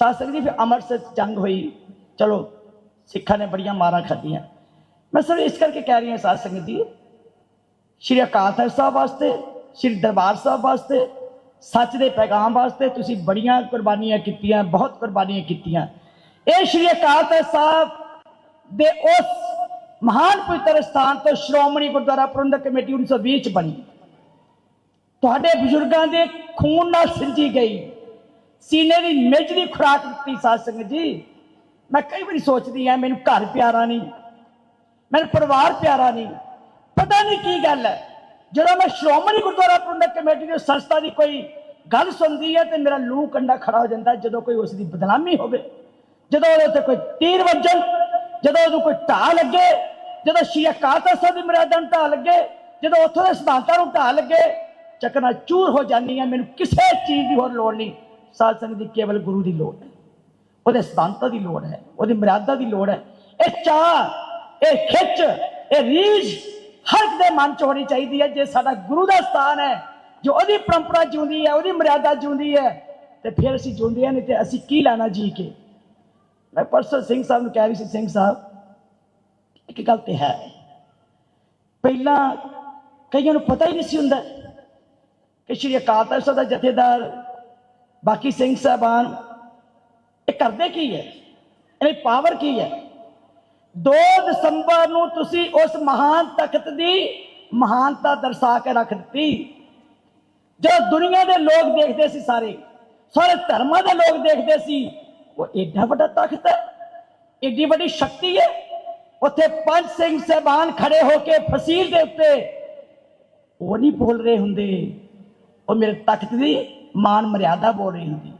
ਬਣਿਆ ਸਾਸਕ ਜੀ ਫਿਰ ਅੰਮ੍ਰਿਤਸਰ ਜੰਗ ਹੋਈ ਚਲੋ ਸਿੱਖਾਂ ਨੇ ਬੜੀਆਂ ਮਾਰਾਂ ਖਾਧੀਆਂ ਮੈਂ ਸਿਰਫ ਇਸ ਕਰਕੇ ਕਹਿ ਰਹੀ ਹਾਂ ਸਾਧ ਸੰਗਤ ਜੀ ਸ਼੍ਰੀ ਅਕਾਲ ਤਖਤ ਸਾਹਿਬ ਵਾਸਤੇ ਸ਼੍ਰੀ ਦਰਬਾਰ ਸਾਹਿਬ ਵਾਸਤੇ ਸੱਚ ਦੇ ਪੈਗਾਮ ਵਾਸਤੇ ਤੁਸੀਂ ਬੜੀਆਂ ਕੁਰਬਾਨੀਆਂ ਕੀਤੀਆਂ ਬਹੁਤ ਕੁਰਬਾਨੀਆਂ ਕੀਤੀਆਂ ਇਹ ਸ਼੍ਰੀ ਅਕਾਲ ਤਖਤ ਸਾਹਿਬ ਦੇ ਉਸ ਮਹਾਨ ਪਵਿੱਤਰ ਸਥਾਨ ਤੋਂ ਸ਼੍ਰੋਮਣੀ ਗੁਰਦੁਆਰਾ ਪ੍ਰਬੰਧਕ ਕਮੇਟੀ 1920 ਚ ਬਣੀ ਤੁਹਾਡੇ ਬਜ਼ੁਰਗਾਂ ਦੇ ਖੂਨ ਨਾਲ ਸਿੰਜੀ ਗਈ ਸੀਨੇ ਦੀ ਮਿੱਝ ਦੀ ਖੁਰਾਕ ਦਿੱਤੀ ਸਾਧ ਸੰਗਤ ਜੀ। ਮੈਂ ਕਈ ਵਾਰੀ ਸੋਚਦੀ ਆ ਮੈਨੂੰ ਘਰ ਪਿਆਰਾ ਨਹੀਂ, ਮੈਨੂੰ ਪਰਿਵਾਰ ਪਿਆਰਾ ਨਹੀਂ। ਪਤਾ ਨਹੀਂ ਕੀ ਗੱਲ ਹੈ, ਜਦੋਂ ਮੈਂ ਸ਼੍ਰੋਮਣੀ ਗੁਰਦੁਆਰਾ ਪ੍ਰਬੰਧਕ ਕਮੇਟੀ ਦੀ ਸੰਸਥਾ ਦੀ ਕੋਈ ਗੱਲ ਸੁਣਦੀ ਹੈ ਤੇ ਮੇਰਾ ਲੂ ਕੰਡਾ ਖੜਾ ਹੋ ਜਾਂਦਾ, ਜਦੋਂ ਕੋਈ ਉਸ ਦੀ ਬਦਨਾਮੀ ਹੋਵੇ, ਜਦੋਂ ਉਹਦੇ ਉੱਤੇ ਕੋਈ ਤੀਰ ਵੱਜਣ, ਜਦੋਂ ਉਹਨੂੰ ਕੋਈ ਢਾਹ ਲੱਗੇ, ਜਦੋਂ ਸ਼੍ਰੀ ਅਕਾਲ ਤਖਤ ਸਾਹਿਬ ਦੀ ਮਰਿਆਦਾ ਨੂੰ ਢਾਹ ਲੱਗੇ, ਜਦੋਂ ਉੱਥੋਂ ਦੇ ਸਿਧਾਂਤਾਂ ਨੂੰ ਢਾਹ ਲੱਗੇ ਚੱਕਣਾ ਚੂਰ ਹੋ ਜਾਂਦੀ ਹੈ, ਮੈਨੂੰ ਕਿਸੇ ਚੀਜ਼ ਦੀ ਹੋਰ ਲੋੜ ਨਹੀਂ। ਸਾਧ ਸੰਗਤ ਦੀ ਕੇਵਲ ਗੁਰੂ ਦੀ ਲੋੜ ਹੈ। ਉਹਦੇ ਸਿਧਾਂਤਾਂ ਦੀ ਲੋੜ ਹੈ, ਉਹਦੀ ਮਰਿਆਦਾ ਦੀ ਲੋੜ ਹੈ। ਇਹ ਚਾਹ, ਇਹ ਖਿੱਚ, ਇਹ ਰੀਝ ਹਰ ਦੇ ਮਨ ਚ ਹੋਣੀ ਚਾਹੀਦੀ ਹੈ ਜੇ ਸਾਡਾ ਗੁਰੂ ਦਾ ਸਥਾਨ ਹੈ, ਜੋ ਉਹਦੀ ਪਰੰਪਰਾ ਜਿਉਂਦੀ ਹੈ, ਉਹਦੀ ਮਰਿਆਦਾ ਜਿਉਂਦੀ ਹੈ, ਤੇ ਫਿਰ ਅਸੀਂ ਜਿਉਂਦੇ ਹਾਂ, ਨਹੀਂ ਤੇ ਅਸੀਂ ਕੀ ਲੈਣਾ ਜੀ ਕੇ? ਮੈਂ ਪਰਸੋਂ ਸਿੰਘ ਸਾਹਿਬ ਨੂੰ ਕਹਿ ਰਹੀ ਸੀ, ਸਿੰਘ ਸਾਹਿਬ, ਇੱਕ ਗੱਲ ਤੇ ਹੈ। ਪਹਿਲਾਂ ਕਈਆਂ ਨੂੰ ਪਤਾ ਹੀ ਨਹੀਂ ਸੀ ਹੁੰਦਾ ਕਿ ਸ਼੍ਰੀ ਅਕਾਲ ਤਖਤ ਸਾਹਿਬ ਦਾ ਜਥੇਦਾਰ ਬਾਕੀ ਸਿੰਘ ਸਾਹਿਬਾਨ, ਇਹ ਕਰਦੇ ਕੀ ਹੈ? ਇਹਦੀ ਪਾਵਰ ਕੀ ਹੈ? 2 ਦਸੰਬਰ ਨੂੰ ਤੁਸੀਂ ਉਸ ਮਹਾਨ ਤਖਤ ਦੀ ਮਹਾਨਤਾ ਦਰਸਾ ਕੇ ਰੱਖ ਦਿੱਤੀ। ਜੋ ਦੁਨੀਆ ਦੇ ਲੋਕ ਦੇਖਦੇ ਸੀ ਸਾਰੇ ਸਾਰੇ ਧਰਮਾਂ ਦੇ ਲੋਕ ਦੇਖਦੇ ਸੀ, ਉਹ ਐਡਾ ਵੱਡਾ ਤਖਤ ਹੈ, ਏਡੀ ਵੱਡੀ ਸ਼ਕਤੀ ਹੈ। ਉੱਥੇ ਪੰਜ ਸਿੰਘ ਸਹਿਬਾਨ ਖੜੇ ਹੋ ਕੇ ਫਸੀਲ ਦੇ ਉੱਤੇ ਉਹ ਨਹੀਂ ਬੋਲ ਰਹੇ ਹੁੰਦੇ। ਉਹ ਮੇਰੇ ਤਖਤ ਦੀ ਮਾਨ ਮਰਿਆਦਾ ਬੋਲ ਰਹੀ ਹੁੰਦੀ।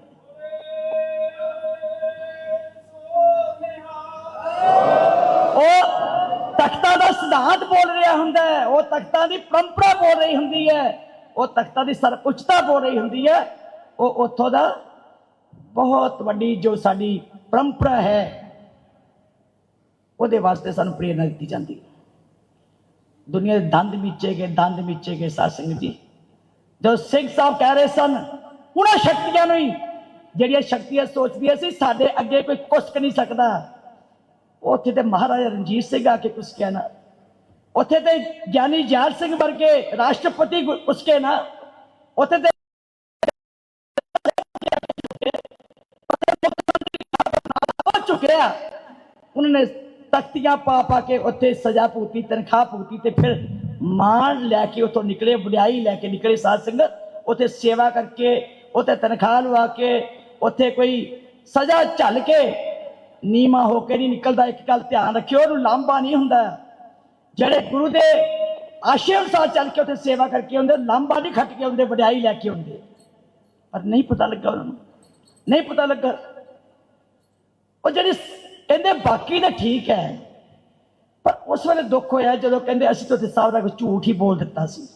ਉਹ ਤਖਤਾਂ ਦਾ ਸਿਧਾਂਤ ਬੋਲ ਰਿਹਾ ਹੁੰਦਾ ਹੈ। ਉਹ ਤਖਤਾਂ ਦੀ ਪਰੰਪਰਾ ਬੋਲ ਰਹੀ ਹੁੰਦੀ ਹੈ। ਉਹ ਤਖਤਾਂ ਦੀ ਸਰਉੱਚਤਾ ਬੋਲ ਰਹੀ ਹੁੰਦੀ ਹੈ। ਉਹ ਉੱਥੋਂ ਦਾ ਬਹੁਤ ਵੱਡੀ ਜੋ ਸਾਡੀ ਪਰੰਪਰਾ ਹੈ, ਉਹਦੇ ਵਾਸਤੇ ਸਾਨੂੰ ਪ੍ਰੇਰਣਾ ਦਿੱਤੀ ਜਾਂਦੀ ਹੈ। ਦੁਨੀਆ ਦੇ ਦੰਦ ਮੀਚੇ ਗਏ, ਦੰਦ ਮੀਚੇ ਗਏ, ਸਾਧ ਸੰਗਤ ਜੀ। ਜਦੋਂ ਸਿੰਘ ਸਾਹਿਬ ਕਹਿ ਰਹੇ ਸਨ ਉਹਨਾਂ ਸ਼ਕਤੀਆਂ ਨੂੰ ਹੀ ਜਿਹੜੀਆਂ ਸ਼ਕਤੀਆਂ ਸੋਚਦੀਆਂ ਸੀ, ਸਾਡੇ ਅੱਗੇ ਕੋਈ ਕੁਸਕ ਨਹੀਂ ਸਕਦਾ। ਉੱਥੇ ਤੇ ਮਹਾਰਾਜਾ ਰਣਜੀਤ ਸਿੰਘ ਆ ਕੇ ਕੁਛ ਕਹਿਣਾ ਉੱਥੇ ਤੇ ਗਿਆਨੀ ਜਾਰ ਸਿੰਘ ਵਰਗੇ ਰਾਸ਼ਟਰਪਤੀ ਗੁ- ਕੁਛ ਨਾ। ਉੱਥੇ ਤੇ ਹੋ ਚੁੱਕਿਆ ਉਹਨਾਂ ਨੇ ਤਖਤੀਆਂ ਪਾ ਪਾ ਕੇ ਉੱਥੇ ਸਜ਼ਾ ਭੁਗਤੀ, ਤਨਖਾਹ ਭੁਗਤੀ ਤੇ ਫਿਰ ਮਾਣ ਲੈ ਕੇ ਉੱਥੋਂ ਨਿਕਲੇ, ਵਡਿਆਈ ਲੈ ਕੇ ਨਿਕਲੇ ਸਾਧ ਸੰਗਤ। ਉੱਥੇ ਸੇਵਾ ਕਰਕੇ ਉੱਥੇ ਤਨਖਾਹ ਲਵਾ ਕੇ ਉੱਥੇ ਕੋਈ ਸਜ਼ਾ ਝੱਲ ਕੇ ਨੀਮਾ ਹੋ ਕੇ ਨਹੀਂ ਨਿਕਲਦਾ। ਇੱਕ ਗੱਲ ਧਿਆਨ ਰੱਖਿਓ, ਉਹਨੂੰ ਲਾਂਬਾ ਨਹੀਂ ਹੁੰਦਾ। ਜਿਹੜੇ ਗੁਰੂ ਦੇ ਆਸ਼ੇ ਅਨੁਸਾਰ ਚੱਲ ਕੇ ਉੱਥੇ ਸੇਵਾ ਕਰਕੇ ਆਉਂਦੇ ਲਾਂਬਾ ਨਹੀਂ ਖੱਟ ਕੇ ਆਉਂਦੇ, ਵਡਿਆਈ ਲੈ ਕੇ ਆਉਂਦੇ। ਪਰ ਨਹੀਂ ਪਤਾ ਲੱਗਾ ਉਹਨਾਂ ਨੂੰ। ਨਹੀਂ ਪਤਾ ਲੱਗਾ। ਉਹ ਜਿਹੜੀ ਕਹਿੰਦੇ ਬਾਕੀ ਤਾਂ ਠੀਕ ਹੈ, ਪਰ ਉਸ ਵੇਲੇ ਦੁੱਖ ਹੋਇਆ ਜਦੋਂ ਕਹਿੰਦੇ ਅਸੀਂ ਤਾਂ ਉੱਥੇ ਸਾਹਿਬ ਦਾ ਕੋਈ ਝੂਠ ਹੀ ਬੋਲ ਦਿੱਤਾ ਸੀ।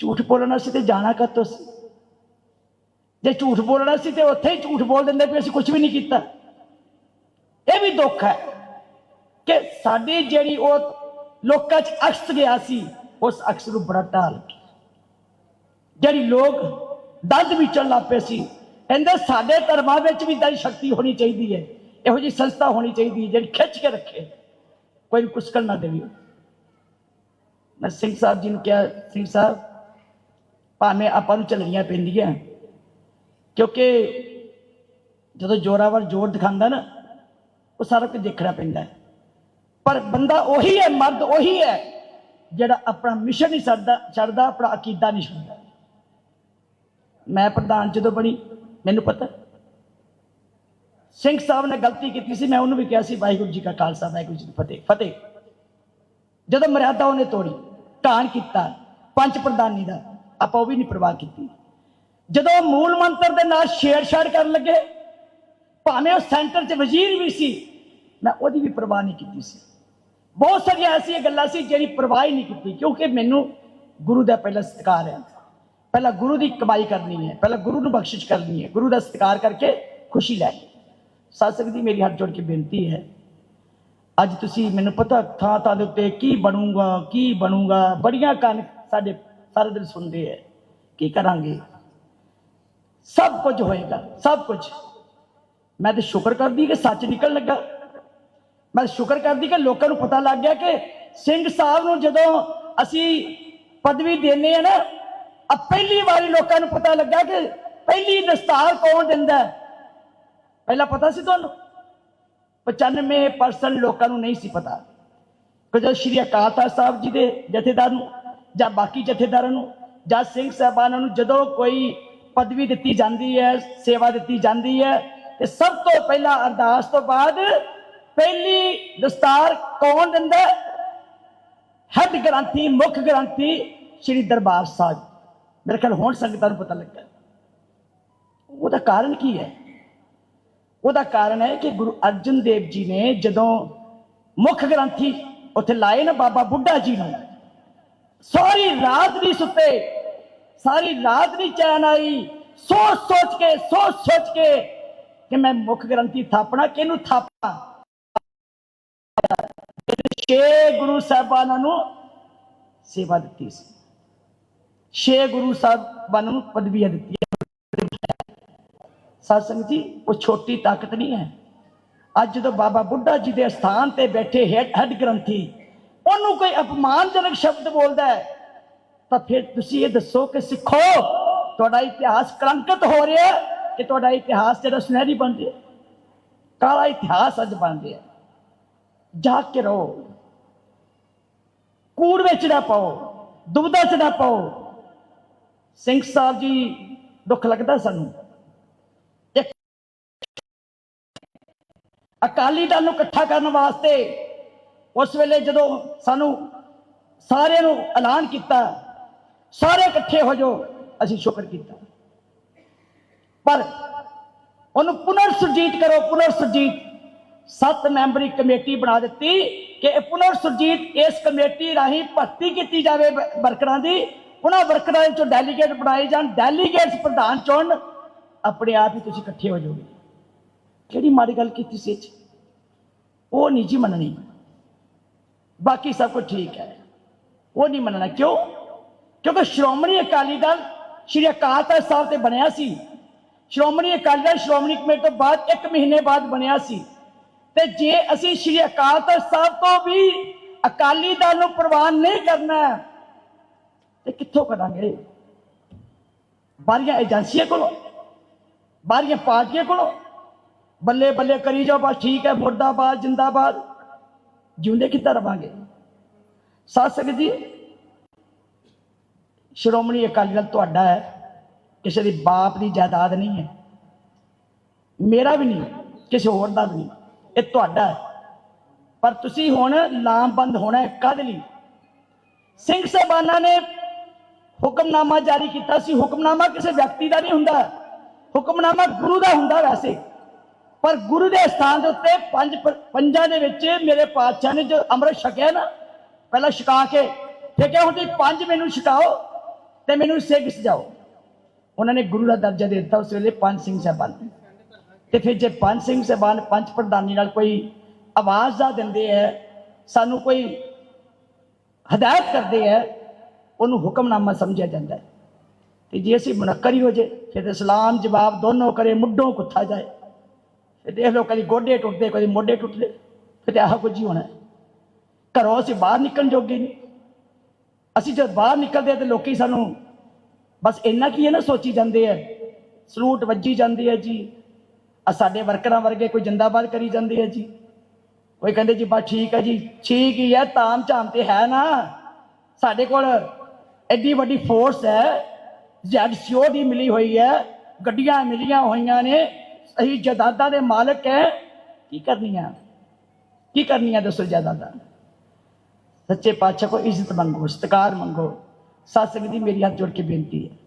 ਝੂਠ ਬੋਲਣਾ ਸੀ ਤੇ ਜਾਣਾ ਕਾਤੋਂ ਸੀ? ਜੇ ਝੂਠ ਬੋਲਣਾ ਸੀ ਤੇ ਉੱਥੇ ਹੀ ਝੂਠ ਬੋਲ ਦਿੰਦੇ ਵੀ ਅਸੀਂ ਕੁਝ ਵੀ ਨਹੀਂ ਕੀਤਾ। ਇਹ ਵੀ ਦੁੱਖ ਹੈ ਕਿ ਸਾਡੀ ਜਿਹੜੀ ਉਹ ਲੋਕਾਂ 'ਚ ਅਕਸ ਗਿਆ ਸੀ, ਉਸ ਅਕਸ ਨੂੰ ਬੜਾ ਢਾਲ ਜਿਹੜੀ ਲੋਕ ਦੰਦ ਵਿਚਣ ਲੱਗ ਸੀ, ਕਹਿੰਦੇ ਸਾਡੇ ਧਰਮਾਂ ਵਿੱਚ ਵੀ ਤਾਂ ਸ਼ਕਤੀ ਹੋਣੀ ਚਾਹੀਦੀ ਹੈ, ਇਹੋ ਜਿਹੀ ਸੰਸਥਾ ਹੋਣੀ ਚਾਹੀਦੀ ਹੈ ਜਿਹੜੀ ਖਿੱਚ ਕੇ ਰੱਖੇ। ਕੋਈ ਕੁਸਕਣ ਨਾ ਦੇਵੇ। ਮੈਂ ਸਿੰਘ ਸਾਹਿਬ ਜੀ ਨੂੰ ਕਿਹਾ, ਸਿੰਘ ਸਾਹਿਬ, ਭਾਵੇਂ ਆਪਾਂ ਨੂੰ ਚੱਲਣੀਆਂ ਪੈਂਦੀਆਂ ਕਿਉਂਕਿ ਜਦੋਂ ਜੋਰਾਵਰ ਜ਼ੋਰ ਦਿਖਾਉਂਦਾ ਨਾ, ਉਹ ਸਾਰਾ ਕੁਝ ਦੇਖਣਾ ਪੈਂਦਾ ਪਰ ਬੰਦਾ ਉਹੀ ਹੈ, ਮਰਦ ਉਹੀ ਹੈ, ਜਿਹੜਾ ਆਪਣਾ ਮਿਸ਼ਨ ਨਹੀਂ ਛੱਡਦਾ ਛੱਡਦਾ, ਆਪਣਾ ਅਕੀਦਾ ਨਹੀਂ ਛੱਡਦਾ। ਮੈਂ ਪ੍ਰਧਾਨ ਜਦੋਂ ਬਣੀ, ਮੈਨੂੰ ਪਤਾ। ਸਿੰਘ ਸਾਹਿਬ ਨੇ ਗਲਤੀ ਕੀਤੀ ਸੀ, ਮੈਂ ਉਹਨੂੰ ਵੀ ਕਿਹਾ ਸੀ, ਵਾਹਿਗੁਰੂ ਜੀ ਕਾ ਖਾਲਸਾ, ਵਾਹਿਗੁਰੂ ਜੀ ਕੀ ਫਤਿਹ ਫਤਿਹ। ਜਦੋਂ ਮਰਿਆਦਾ ਉਹਨੇ ਤੋੜੀ ਢਾਣ ਕੀਤਾ, ਪੰਜ ਪ੍ਰਧਾਨੀ ਦਾ, ਆਪਾਂ ਉਹ ਵੀ ਨਹੀਂ ਪਰਵਾਹ ਕੀਤੀ। ਜਦੋਂ ਮੂਲ ਮੰਤਰ ਦੇ ਨਾਲ ਛੇੜਛਾੜ ਕਰਨ ਲੱਗੇ, ਭਾਵੇਂ ਉਹ ਸੈਂਟਰ 'ਚ ਵਜ਼ੀਰ ਵੀ ਸੀ, ਮੈਂ ਉਹਦੀ ਵੀ ਪਰਵਾਹ ਨਹੀਂ ਕੀਤੀ ਸੀ। ਬਹੁਤ ਸਾਰੀਆਂ ਐਸੀਆਂ ਗੱਲਾਂ ਸੀ ਜਿਹੜੀ ਪਰਵਾਹ ਹੀ ਨਹੀਂ ਕੀਤੀ, ਕਿਉਂਕਿ ਮੈਨੂੰ ਗੁਰੂ ਦਾ ਪਹਿਲਾ ਸਤਿਕਾਰ ਹੈ। ਪਹਿਲਾਂ ਗੁਰੂ ਦੀ ਕਮਾਈ ਕਰਨੀ ਹੈ, ਪਹਿਲਾਂ ਗੁਰੂ ਨੂੰ ਬਖਸ਼ਿਸ਼ ਕਰਨੀ ਹੈ, ਗੁਰੂ ਦਾ ਸਤਿਕਾਰ ਕਰਕੇ ਖੁਸ਼ੀ ਲੈਣੀ ਸਾਸਕ ਜੀ ਮੇਰੀ ਹੱਥ ਜੋੜ ਕੇ ਬੇਨਤੀ ਹੈ, ਅੱਜ ਤੁਸੀਂ ਮੈਨੂੰ ਪਤਾ ਥਾਂ ਥਾਂ ਦੇ ਉੱਤੇ ਕੀ ਬਣੂਗਾ ਕੀ ਬਣੂਗਾ, ਬੜੀਆਂ ਕੰਨ ਸਾਡੇ ਸਾਰੇ ਦਿਨ ਸੁਣਦੇ ਹੈ। ਕੀ ਕਰਾਂਗੇ? ਸਭ ਕੁਝ ਹੋਏਗਾ, ਸਭ ਕੁਝ। ਮੈਂ ਤੇ ਸ਼ੁਕਰ ਕਰਦੀ ਕਿ ਸੱਚ ਨਿਕਲ ਲੱਗਾ। ਮੈਂ ਸ਼ੁਕਰ ਕਰਦੀ ਕਿ ਲੋਕਾਂ ਨੂੰ ਪਤਾ ਲੱਗ ਗਿਆ ਕਿ ਸਿੰਘ ਸਾਹਿਬ ਨੂੰ ਜਦੋਂ ਅਸੀਂ ਪਦਵੀ ਦੇਨੇ ਆ ਨਾ ਆ ਪਹਿਲੀ ਵਾਰੀ ਲੋਕਾਂ ਨੂੰ ਪਤਾ ਲੱਗਾ ਕਿ ਪਹਿਲੀ ਦਸਤਾਰ ਕੌਣ ਦਿੰਦਾ ਪਹਿਲਾਂ ਪਤਾ ਸੀ ਤੁਹਾਨੂੰ? 95% ਲੋਕਾਂ ਨੂੰ ਨਹੀਂ ਸੀ ਪਤਾ। ਕਿ ਜਦੋਂ ਸ਼੍ਰੀ ਅਕਾਲ ਤਖਤ ਸਾਹਿਬ ਜੀ ਦੇ ਜਥੇਦਾਰ ਨੂੰ ਜਾਂ ਬਾਕੀ ਜਥੇਦਾਰਾਂ ਨੂੰ ਜਾਂ ਸਿੰਘ ਸਾਹਿਬਾਨਾਂ ਨੂੰ ਜਦੋਂ ਕੋਈ ਪਦਵੀ ਦਿੱਤੀ ਜਾਂਦੀ ਹੈ, ਸੇਵਾ ਦਿੱਤੀ ਜਾਂਦੀ ਹੈ। ਤੇ ਸਭ ਤੋਂ ਪਹਿਲਾਂ ਅਰਦਾਸ ਤੋਂ ਬਾਅਦ ਪਹਿਲੀ ਦਸਤਾਰ ਕੌਣ ਦਿੰਦਾ ਹੈ? ਹੈਡ ਗ੍ਰੰਥੀ, ਮੁੱਖ ਗ੍ਰੰਥੀ ਸ਼੍ਰੀ ਦਰਬਾਰ ਸਾਹਿਬ। ਮੇਰੇ ਖਿਆਲ ਹੁਣ ਸੰਗਤਾਂ ਨੂੰ ਪਤਾ ਲੱਗਾ। ਉਹਦਾ ਕਾਰਨ ਕੀ ਹੈ? ਉਹਦਾ ਕਾਰਨ ਹੈ ਕਿ ਗੁਰੂ ਅਰਜਨ ਦੇਵ ਜੀ ਨੇ ਜਦੋਂ ਮੁੱਖ ਗ੍ਰੰਥੀ ਉੱਥੇ ਲਾਏ ਨਾ ਬਾਬਾ ਬੁੱਢਾ ਜੀ ਨੂੰ, ਸਾਰੀ ਰਾਤ ਨਹੀਂ ਸੁੱਤੇ ਸਾਰੀ ਰਾਤ ਨਹੀਂ ਚੈਨ ਆਈ। ਸੋਚ ਸੋਚ ਕੇ, ਸੋਚ ਸੋਚ ਕੇ ਕਿ ਮੈਂ ਮੁੱਖ ਗ੍ਰੰਥੀ ਥਾਪਣਾ, ਕਿਹਨੂੰ ਥਾਪਾਂ? ਛੇ ਗੁਰੂ ਸਾਹਿਬਾਨਾਂ ਨੂੰ ਸੇਵਾ ਦਿੱਤੀ ਸੀ। ਛੇ ਗੁਰੂ ਸਾਹਿਬਾਨਾਂ ਨੂੰ ਪਦਵੀਆਂ ਦਿੱਤੀਆਂ। ਸਾਧ ਸੰਗਤ ਜੀ, ਉਹ ਛੋਟੀ ਤਾਕਤ ਨਹੀਂ ਹੈ। ਅੱਜ ਜਦੋਂ ਬਾਬਾ ਬੁੱਢਾ ਜੀ ਦੇ ਸਥਾਨ ਤੇ ਬੈਠੇ ਹੈਡ ਹੈਡ ਗ੍ਰੰਥੀ, ਉਹਨੂੰ ਕੋਈ ਅਪਮਾਨਜਨਕ ਸ਼ਬਦ ਬੋਲਦਾ ਹੈ। ਤਾਂ ਫਿਰ ਤੁਸੀਂ ਇਹ ਦੱਸੋ ਕਿ ਸਿੱਖੋ। ਤੁਹਾਡਾ ਇਤਿਹਾਸ ਕਲੰਕਿਤ ਹੋ ਰਿਹਾ ਕਿ ਤੁਹਾਡਾ ਇਤਿਹਾਸ ਜਿਹੜਾ ਸੁਨਹਿਰੀ ਬਣ ਰਿਹਾ ਕਾਲਾ ਇਤਿਹਾਸ ਅੱਜ ਬਣ ਰਿਹਾ ਜਾਗ ਕੇ ਰਹੋ। ਕੂੜ ਵਿੱਚ ਨਾ ਪਾਓ, ਦੁਬਦਾ ਚ ਨਾ ਪਾਓ। ਸਿੰਘ ਸਾਹਿਬ ਜੀ, ਦੁੱਖ ਲੱਗਦਾ ਸਾਨੂੰ। ਅਕਾਲੀ ਦਲ ਨੂੰ ਇਕੱਠਾ ਕਰਨ ਵਾਸਤੇ ਉਸ ਵੇਲੇ ਜਦੋਂ ਸਾਨੂੰ ਸਾਰਿਆਂ ਨੂੰ ਐਲਾਨ ਕੀਤਾ ਸਾਰੇ ਇਕੱਠੇ ਹੋ ਜਾਓ, ਅਸੀਂ ਸ਼ੁਕਰ ਕੀਤਾ। ਪਰ ਉਹਨੂੰ ਪੁਨਰ ਸੁਰਜੀਤ ਕਰੋ ਪੁਨਰ ਸੁਰਜੀਤ ਸੱਤ ਮੈਂਬਰੀ ਕਮੇਟੀ ਬਣਾ ਦਿੱਤੀ ਕਿ ਇਹ ਪੁਨਰ ਸੁਰਜੀਤ ਇਸ ਕਮੇਟੀ ਰਾਹੀਂ ਭਰਤੀ ਕੀਤੀ ਜਾਵੇ ਵਰਕਰਾਂ ਦੀ। ਉਹਨਾਂ ਵਰਕਰਾਂ ਚੋਂ ਡੈਲੀਗੇਟ ਬਣਾਏ ਜਾਣ। ਡੈਲੀਗੇਟਸ ਪ੍ਰਧਾਨ ਚੁਣ। ਆਪਣੇ ਆਪ ਹੀ ਤੁਸੀਂ ਇਕੱਠੇ ਹੋ ਜਾਓਗੇ। ਕਿਹੜੀ ਮਾੜੀ ਗੱਲ ਕੀਤੀ ਸੀ ਇਹ ਉਹ ਨਹੀਂ ਜੀ ਮੰਨਣੀ। ਬਾਕੀ ਸਭ ਕੁਝ ਠੀਕ ਹੈ। ਉਹ ਨਹੀਂ ਮੰਨਣਾ। ਕਿਉਂ? ਕਿਉਂਕਿ ਸ਼੍ਰੋਮਣੀ ਅਕਾਲੀ ਦਲ ਸ਼੍ਰੀ ਅਕਾਲ ਤਖਤ ਸਾਹਿਬ ਤੇ ਬਣਿਆ ਸੀ। ਸ਼੍ਰੋਮਣੀ ਅਕਾਲੀ ਦਲ, ਸ਼੍ਰੋਮਣੀ ਕਮੇਟੀ ਤੋਂ ਬਾਅਦ ਇੱਕ ਮਹੀਨੇ ਬਾਅਦ ਬਣਿਆ ਸੀ। ਤੇ ਜੇ ਅਸੀਂ ਸ਼੍ਰੀ ਅਕਾਲ ਤਖਤ ਸਾਹਿਬ ਤੋਂ ਵੀ ਅਕਾਲੀ ਦਲ ਨੂੰ ਪ੍ਰਵਾਨ ਨਹੀਂ ਕਰਨਾ ਤੇ ਕਿੱਥੋਂ ਕਰਾਂਗੇ? ਬਾਰੀਆਂ ਏਜੰਸੀਆਂ ਕੋਲੋਂ ਬਾਰੀਆਂ ਪਾਰਟੀਆਂ ਕੋਲੋਂ? ਬੱਲੇ ਬੱਲੇ ਕਰੀ ਜਾਓ, ਬਸ ਠੀਕ ਹੈ, ਮੁਰਦਾਬਾਦ, ਜਿੰਦਾਬਾਦ। ਜਿਉਂਦੇ ਕਿੱਦਾਂ ਰਵਾਂਗੇ? ਸਾਧ ਸੰਗਤ ਜੀ ਸ਼੍ਰੋਮਣੀ ਅਕਾਲੀ ਦਲ ਤੁਹਾਡਾ ਹੈ, ਕਿਸੇ ਦੀ ਬਾਪ ਦੀ ਜਾਇਦਾਦ ਨਹੀਂ ਹੈ। ਮੇਰਾ ਵੀ ਨਹੀਂ, ਕਿਸੇ ਹੋਰ ਦਾ ਵੀ ਨਹੀਂ, ਇਹ ਤੁਹਾਡਾ ਹੈ। ਪਰ ਤੁਸੀਂ ਹੁਣ ਲਾਮਬੰਦ ਹੋਣਾ ਹੈ ਕਦ ਲਈ? ਸਿੰਘ ਸਾਹਿਬਾਨਾਂ ਨੇ ਹੁਕਮਨਾਮਾ ਜਾਰੀ ਕੀਤਾ ਸੀ। ਹੁਕਮਨਾਮਾ ਕਿਸੇ ਵਿਅਕਤੀ ਦਾ ਨਹੀਂ ਹੁੰਦਾ। ਹੁਕਮਨਾਮਾ ਗੁਰੂ ਦਾ ਹੁੰਦਾ ਵੈਸੇ। ਪਰ ਗੁਰੂ ਦੇ ਸਥਾਨ ਦੇ ਉੱਤੇ ਪੰਜ ਪੰਜਾਂ ਦੇ ਵਿੱਚ ਮੇਰੇ ਪਾਤਸ਼ਾਹ ਨੇ ਜੋ ਅੰਮ੍ਰਿਤ ਛਕਿਆ ਨਾ, ਪਹਿਲਾਂ ਛਕਾ ਕੇ ਫਿਰ ਕਿਹਾ ਹੁਣ ਤੁਸੀਂ ਪੰਜ ਮੈਨੂੰ ਛਕਾਓ। ਤੇ ਮੈਨੂੰ ਸਿੱਖ ਸਜਾਓ ਉਹਨਾਂ ਨੇ ਗੁਰੂ ਦਾ ਦਰਜਾ ਦੇ ਦਿੱਤਾ ਉਸ ਵੇਲੇ ਪੰਜ ਸਿੰਘ ਸਾਹਿਬਾਨ ਨੂੰ। ਤੇ ਫਿਰ ਜੇ ਪੰਜ ਸਿੰਘ ਸਾਹਿਬਾਨ ਪੰਜ ਪ੍ਰਧਾਨੀ ਨਾਲ ਕੋਈ ਆਵਾਜ਼ ਦਾ ਦਿੰਦੇ ਹੈ ਸਾਨੂੰ ਕੋਈ ਹਦਾਇਤ ਕਰਦੇ ਹੈ ਉਹਨੂੰ ਹੁਕਮਨਾਮਾ ਸਮਝਿਆ ਜਾਂਦਾ ਹੈ ਤੇ ਜੇ ਅਸੀਂ ਮੁਨੱਕਰ ਹੀ ਹੋ ਜੇ ਫਿਰ ਤਾਂ ਸਲਾਮ ਜਵਾਬ ਦੋਨੋਂ ਕਰੇ ਮੁੱਢੋਂ ਕੁੱਥਾ ਜਾਏ ਫਿਰ ਦੇਖ ਲਓ ਕਦੀ ਗੋਡੇ ਟੁੱਟਦੇ ਕਦੀ ਮੋਢੇ ਟੁੱਟਦੇ ਫਿਰ ਤੇ ਆਹ ਕੁਝ ਹੀ ਹੋਣਾ ਹੈ। ਘਰੋਂ ਅਸੀਂ ਬਾਹਰ ਨਿਕਲਣ ਜੋਗੇ ਨਹੀਂ ਅਸੀਂ ਜਦ ਬਾਹਰ ਨਿਕਲਦੇ ਹਾਂ ਤੇ ਲੋਕੀ ਸਾਨੂੰ ਬਸ ਇੰਨਾ ਕੀ ਹੈ ਨਾ ਸੋਚੀ ਜਾਂਦੇ ਆ, ਸਲੂਟ ਵੱਜੀ ਜਾਂਦੀ ਹੈ ਜੀ। ਆ ਸਾਡੇ ਵਰਕਰਾਂ ਵਰਗੇ ਕੋਈ ਜਿੰਦਾਬਾਦ ਕਰੀ ਜਾਂਦੇ ਆ ਜੀ। ਕੋਈ ਕਹਿੰਦੇ ਜੀ, ਬਸ ਠੀਕ ਹੈ ਜੀ, ਠੀਕ ਹੀ ਹੈ ਤਾਮ ਝਾਮ ਤੇ ਹੈ ਨਾ। ਸਾਡੇ ਕੋਲ ਐਡੀ ਵੱਡੀ ਫੋਰਸ ਹੈ ਜ਼ੈਡਸੀਓ ਦੀ ਮਿਲੀ ਹੋਈ ਹੈ, ਗੱਡੀਆਂ ਮਿਲੀਆਂ ਹੋਈਆਂ ਨੇ, ਅਸੀਂ ਜਾਇਦਾਦਾਂ ਦੇ ਮਾਲਕ ਹੈ। ਕੀ ਕਰਨੀਆਂ? ਕੀ ਕਰਨੀਆਂ ਦੱਸੋ ਜਾਇਦਾਦਾਂ ਸੱਚੇ ਪਾਤਸ਼ਾਹ ਕੋ ਇੱਜ਼ਤ ਮੰਗੋ, ਸਤਿਕਾਰ ਮੰਗੋ। ਸਤਸੰਗ ਦੀ ਮੇਰੀ ਹੱਥ ਜੋੜ ਕੇ ਬੇਨਤੀ ਹੈ।